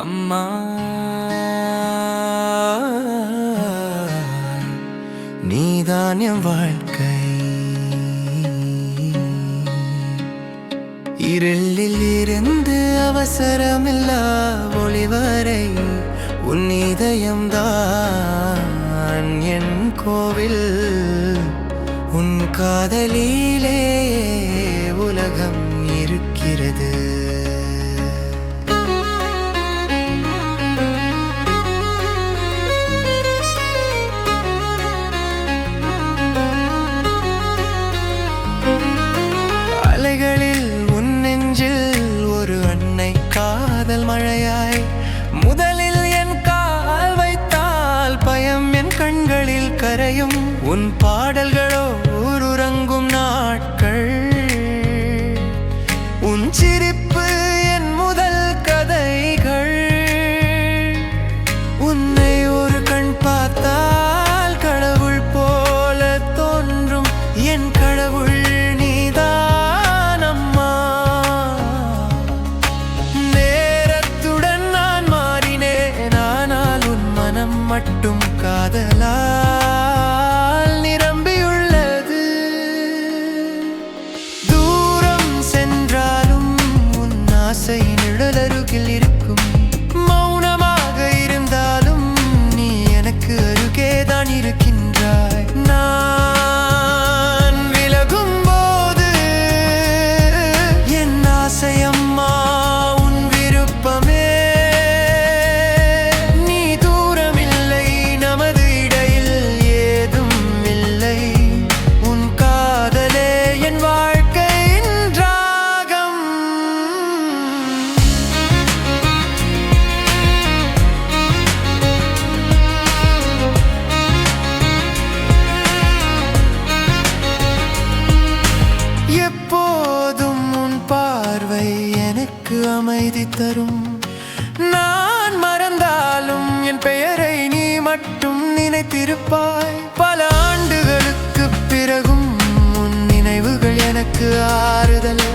அம்மா. நீதான் என் வாழ்க்கை. இருளில் இருந்து அவசரமில்லா ஒளிவரை உன் இதயம்தான் என் கோவில். உன் காதலிலே உலகம் இருக்கிறது. முதலில் என் கால் வைத்தால் பயம் என் கண்களில் கரையும். உன் பாடல்கள் மட்டும் காதலால் நிரம்பியுள்ளது. தூரம் சென்றாலும் உன் ஆசை எனக்கு அமைதி தரும். நான் மறந்தாலும் என் பெயரை நீ மட்டும் நினைத்திருப்பாய். பல ஆண்டுகளுக்கு பிறகும் உன் நினைவுகள் எனக்கு ஆறுதல்.